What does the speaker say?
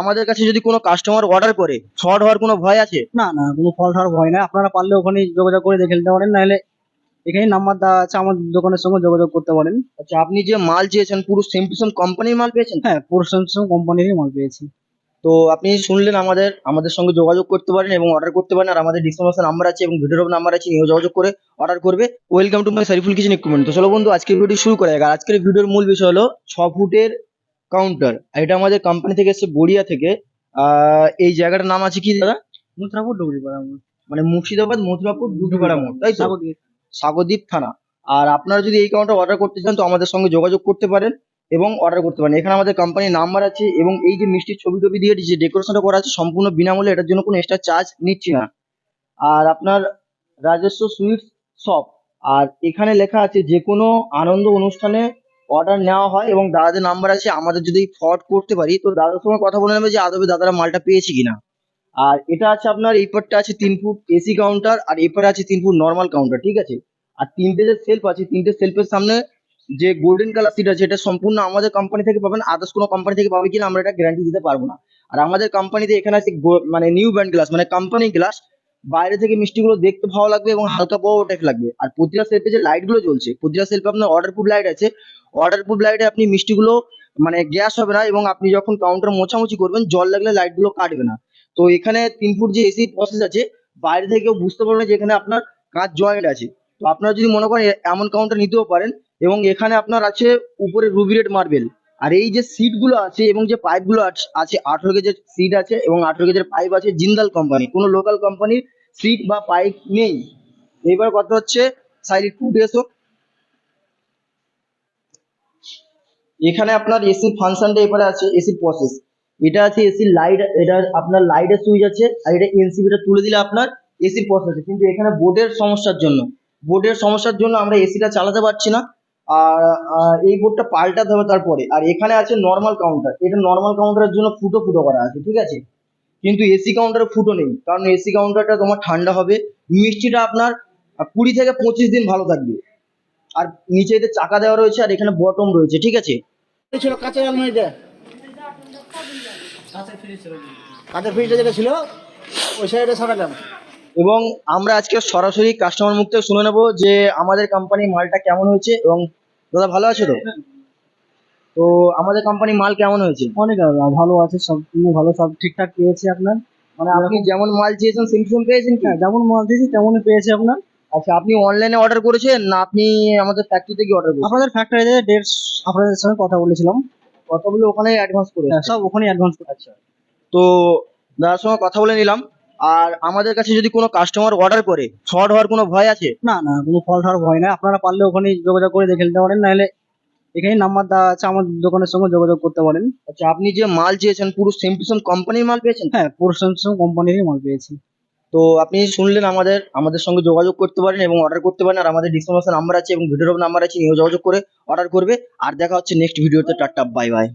আমাদের কাছে যদি কোনো কাস্টমার অর্ডার করে ফ্রড হওয়ার কোনো ভয় আছে? না না কোনো ফল্ট হওয়ার ভয় নাই। আপনারা পারলে ওখানে যোগাযোগ করে দেখে নিতে পারেন নাহলে এখানে নাম্বার দেওয়া আছে আমার দোকানের সঙ্গে যোগাযোগ করতে পারেন। আচ্ছা আপনি যে মাল চেয়েছেন পুরো সেম টু সেম কোম্পানির মাল পেয়েছেন? হ্যাঁ পুরো স্যামসাং কোম্পানিরই মাল পেয়েছি। তো আপনি শুনলেন আমাদের আমাদের সঙ্গে যোগাযোগ করতে পারেন এবং অর্ডার করতে পারেন আর আমাদের ডিসক্রিপশন নাম্বার আছে এবং ভিডিওর নাম্বার আছে নিয়েও যোগাযোগ করে অর্ডার করবে। Welcome to my Shariful kitchen equipment তো চলো বন্ধু আজকের ভিডিও শুরু করা যাক। আর আজকের ভিডিওর মূল বিষয় হলো ছ ফুটের কাউন্টার এটা আমাদের কোম্পানি থেকে এসেছে গড়িয়া থেকে। আহ, এই জায়গাটার নাম আছে কি দাদা? মুত্রাপুর ডুবরি পাড়া আমার মানে মুর্শিদাবাদ মথুরাপুর দুটোপাড়া মোড় তাই তো? সাগরদ্বীপ থানা। আর আপনারা যদি এই কাউন্টার অর্ডার করতে চান তো আমাদের সঙ্গে যোগাযোগ করতে পারেন এবং অর্ডার করতে পারেন। এখানে আমাদের কোম্পানির নাম্বার আছে এবং এই যে মিষ্টির ছবি টবি দিয়ে যে ডেকোরেশনটা করা আছে সম্পূর্ণ বিনামূল্যে এটার জন্য কোনো এক্সট্রা চার্জ নিচ্ছি না। আর আপনার রাজস্ব সুইটস শপ আর এখানে লেখা আছে যে কোনো আনন্দ অনুষ্ঠানে অর্ডার নেওয়া হয় এবং দাদাদের নাম্বার আছে, আমাদের যদি ফ্রড করতে পারি, তো দাদার সঙ্গে কথা বলে নেবে যে আদবে দাদারা মালটা পেয়েছে কিনা। আর এটা আছে আপনার, এই পারটা আছে তিন ফুট এসি কাউন্টার আর এই পারে আছে তিন ফুট নর্মাল কাউন্টার ঠিক আছে? আর তিনটে যে সেলফ আছে, তিনটে সেলফের সামনে যে গোল্ডেন কালার সিট আছে, এটা সম্পূর্ণ আমাদের কোম্পানি থেকে পাবেন আদার্স কোনো কোম্পানি থেকে পাবে কিনা, আমরা এটা গ্যারান্টি দিতে পারব না। আর আমাদের কোম্পানিতে এখানে আছে মানে নিউ ব্র্যান্ড গ্লাস মানে কোম্পানি গ্লাস বাইরে থেকে মিষ্টিগুলো দেখতে ভালো লাগবে এবং হালকা পাওয়া টাইপ লাগবে। আর প্রতিটা সেলফে যে লাইটগুলো জ্বলছে, প্রতিটা সেলফে আপনার অর্ডার প্রুফ লাইট আছে। অর্ডার প্রুফ লাইটে আপনি মিষ্টিগুলো মানে গ্যাস হবে না এবং আপনি যখন কাউন্টার মোছামুছি করবেন, জল লাগলে লাইটগুলো কাটবে না। তো এখানে তিন ফুট যে এসি প্রসেস আছে, বাইরে থেকে কেউ বুঝতে পারবে না যে এখানে আপনার কাঁচ জয়েন্ট আছে। তো আপনারা যদি মনে করেন এমন কাউন্টার নিতেও পারেন এবং এখানে আপনার আছে উপরে রুবিরেট মার্বেল আর এই যে সিটগুলো আছে এবং যে পাইপগুলো আছে আঠেরো গেজের সিট আছে এবং আঠেরো গেজের পাইপ আছে জিন্দাল কোম্পানি কোনো লোকাল কোম্পানির সিট বা পাইপ নেই। এবার কথা হচ্ছে সাইড ফুটে এসো। এখানে আপনার এসির ফাংশনটা এবারে আছে এসির প্রসেস এটা আছে এসির লাইট এটা আপনার লাইটের সুইচ আছে, আর এটা এনসিবিটা তুলে দিলে আপনার এসির প্রসেস আছে কিন্তু এখানে বোর্ডের সমস্যার জন্য বোর্ডের সমস্যার জন্য আমরা এসিটা চালাতে পারছি না। আর এই বোর্ডটা পাল্টাতে হবে তারপরে। আর এখানে আছে নর্মাল কাউন্টার এটা নর্মাল কাউন্টারের জন্য ফুটো ফুটো করা আছে ঠিক আছে? কিন্তু এসি কাউন্টারে ফুটো নেই। কারণ এসি কাউন্টারটা তোমার ঠান্ডা হবে। মিষ্টিটা আপনার কুড়ি থেকে পঁচিশ দিন ভালো থাকবে। আর নিচে এতে চাকা দেওয়া রয়েছে আর এখানে বটম রয়েছে ঠিক আছে? ছিল কাঁচের আলমারিটা কাঁচের ফ্রিজটা যেটা ছিল ওই সাইডে সারালাম এবং আমরা আজকে সরাসরি কাস্টমার মুখ থেকে শুনে নেব যে আমাদের কোম্পানি মালটা কেমন হয়েছে এবং দাদা ভালো আছে তো? তো আমাদের কোম্পানি মাল কেমন হয়েছে? অনেক ভালো আছে সব ভালো সব ঠিকঠাক পেয়েছি আপনার। মানে আপনি যেমন মাল চেয়েছেন সেম সেম পেয়েছেন কি? হ্যাঁ যেমন মাল দিয়েছি তেমনই পেয়েছি আপনার। আচ্ছা আপনি অনলাইনে অর্ডার করেছেন না আপনি আমাদের ফ্যাক্টরিতে থেকে অর্ডার করেছেন? আপনাদের ফ্যাক্টরিতে ডেট আপনাদের সঙ্গে কথা বলেছিলাম। কথা বলে ওখানে অ্যাডভান্স করে হ্যাঁ, সব ওখানে অ্যাডভান্স করে আচ্ছা। তো দাদার সঙ্গে কথা বলে নিলাম। আর আমাদের কাছে যদি কোনো কাস্টমার অর্ডার করে ফ্রড হওয়ার কোনো ভয় আছে? না না কোনো ফল্ট হওয়ার ভয় নাই। আপনারা পারলে ওখানে যোগাযোগ করে দেখে নিতে পারেন নাহলে এখানে নাম্বার দেওয়া আছে আমার দোকানের সঙ্গে যোগাযোগ করতে পারেন। আচ্ছা আপনি যে মাল চেয়েছেন পুরো সেম টু সেম কোম্পানির মাল পেয়েছেন? হ্যাঁ পুরো স্যামসাং কোম্পানিরই মাল পেয়েছি। তো আপনি শুনলেন আমাদের আমাদের সঙ্গে যোগাযোগ করতে পারেন এবং অর্ডার করতে পারেন আর আমাদের ডিসক্রিপশন নাম্বার আছে এবং ভিডিওর নাম্বার আছে নিয়েও যোগাযোগ করে অর্ডার করবে। আর দেখা হচ্ছে নেক্সট ভিডিওতে টাটা বাই বাই